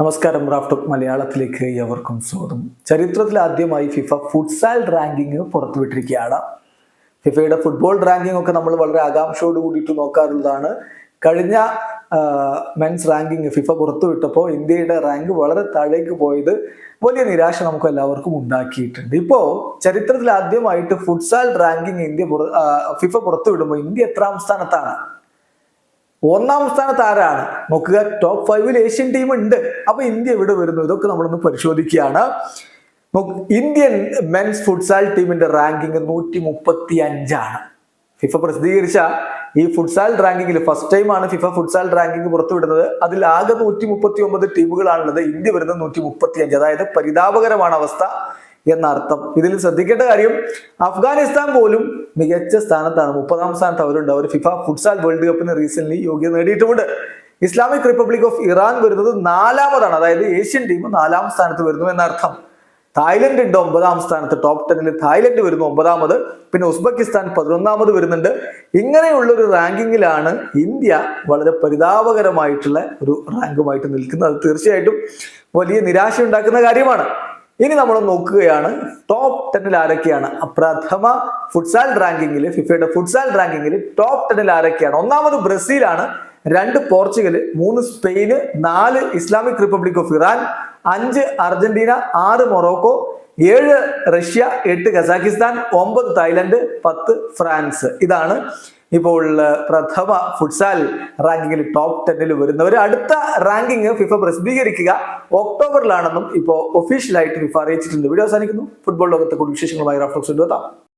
നമസ്കാരം റാഫ്റ്റർ മലയാളത്തിലേക്ക് എവർക്കും സ്വാഗതം. ചരിത്രത്തിൽ ആദ്യമായി ഫിഫ ഫുട്സാൽ റാങ്കിങ് പുറത്തുവിട്ടിരിക്കുകയാണ്. ഫിഫയുടെ ഫുട്ബോൾ റാങ്കിങ് ഒക്കെ നമ്മൾ വളരെ ആകാംക്ഷയോട് കൂടിയിട്ട് നോക്കാറുള്ളതാണ്. കഴിഞ്ഞ മെൻസ് റാങ്കിങ് ഫിഫ പുറത്തുവിട്ടപ്പോൾ ഇന്ത്യയുടെ റാങ്ക് വളരെ താഴേക്ക് പോയത് വലിയ നിരാശ നമുക്ക് എല്ലാവർക്കും ഉണ്ടാക്കിയിട്ടുണ്ട്. ഇപ്പോൾ ചരിത്രത്തിൽ ആദ്യമായിട്ട് ഫുട്സാൽ റാങ്കിങ് ഇന്ത്യ ഫിഫ പുറത്തുവിടുമ്പോൾ ഇന്ത്യ എത്രാം സ്ഥാനത്താണ്? ഒന്നാം സ്ഥാനത്ത് ആരാണ്? നോക്കുക ടോപ്പ് ഫൈവിൽ ഏഷ്യൻ ടീം ഉണ്ട്. അപ്പൊ ഇന്ത്യ എവിടെ വരുന്നു? ഇതൊക്കെ നമ്മളൊന്ന് പരിശോധിക്കുകയാണ്. ഇന്ത്യൻ മെൻസ് ഫുട്സാൽ ടീമിന്റെ റാങ്കിങ് നൂറ്റി മുപ്പത്തി അഞ്ചാണ് ഫിഫ പ്രസിദ്ധീകരിച്ച ഈ ഫുട്സാൽ റാങ്കിങ്ങിൽ ഫസ്റ്റ് ടൈമാണ് ഫിഫ ഫുട്സാൽ റാങ്കിങ് പുറത്തുവിടുന്നത്. അതിൽ ആകെ നൂറ്റി മുപ്പത്തി ഒമ്പത് ടീമുകളാണുള്ളത് ഇന്ത്യ വരുന്നത് നൂറ്റി മുപ്പത്തി അഞ്ച് അതായത് പരിതാപകരമാണ് അവസ്ഥ. എന്നർത്ഥം. ഇതിൽ ശ്രദ്ധിക്കേണ്ട കാര്യം അഫ്ഗാനിസ്ഥാൻ പോലും മികച്ച സ്ഥാനത്താണ്. മുപ്പതാം സ്ഥാനത്ത് അവരുണ്ട്. അവർ ഫിഫ ഫുട്സാൽ വേൾഡ് കപ്പിന് റീസെന്റ് യോഗ്യത നേടിയിട്ടുമുണ്ട് ഇസ്ലാമിക് റിപ്പബ്ലിക് ഓഫ് ഇറാൻ വരുന്നത് നാലാമതാണ്. അതായത് ഏഷ്യൻ ടീം നാലാം സ്ഥാനത്ത് വരുന്നു എന്നർത്ഥം. തായ്ലൻഡ് ഉണ്ട് ഒമ്പതാം സ്ഥാനത്ത്. ടോപ്പ് ടെന്നിൽ തായ്ലൻഡ് വരുന്നു ഒമ്പതാമത്. പിന്നെ ഉസ്ബെക്കിസ്ഥാൻ പതിനൊന്നാമത് വരുന്നുണ്ട്. ഇങ്ങനെയുള്ള ഒരു റാങ്കിങ്ങിലാണ് ഇന്ത്യ വളരെ പരിതാപകരമായിട്ടുള്ള ഒരു റാങ്കുമായിട്ട് നിൽക്കുന്നത്. അത് തീർച്ചയായിട്ടും വലിയ നിരാശ ഉണ്ടാക്കുന്ന കാര്യമാണ്. ഇനി നമ്മൾ നോക്കുകയാണ് ടോപ്പ് ടെന്നിൽ ആരൊക്കെയാണ്? പ്രഥമ ഫുട്സാൽ റാങ്കിങ്ങിൽ ഫിഫയുടെ ഫുട്സാൽ റാങ്കിങ്ങിൽ ടോപ്പ് ടെന്നിൽ ആരൊക്കെയാണ്? ഒന്നാമത് ബ്രസീലാണ് രണ്ട് പോർച്ചുഗൽ മൂന്ന് സ്പെയിന് നാല് ഇസ്ലാമിക് റിപ്പബ്ലിക് ഓഫ് ഇറാൻ അഞ്ച് അർജന്റീന ആറ് മൊറോക്കോ ഏഴ് റഷ്യ എട്ട് കസാക്കിസ്ഥാൻ ഒമ്പത് തായ്ലൻഡ് പത്ത് ഫ്രാൻസ്. ഇതാണ് ഇപ്പോൾ പ്രഥമ ഫുട്സാൽ റാങ്കിങ്ങിൽ ടോപ്പ് ടെന്നിൽ വരുന്നവർ അടുത്ത റാങ്കിങ് ഫിഫ പ്രസിദ്ധീകരിക്കുക. ഒക്ടോബറിലാണെന്നും ഇപ്പോൾ ഒഫീഷ്യലായിട്ട് ഫിഫ അറിയിച്ചിട്ടുണ്ട്. വീഡിയോ അവസാനിക്കുന്നു. ഫുട്ബോൾ ലോകത്തെ കൂടുതൽ വിശേഷങ്ങളുമായി റഫ്ലക്സ് എത്താം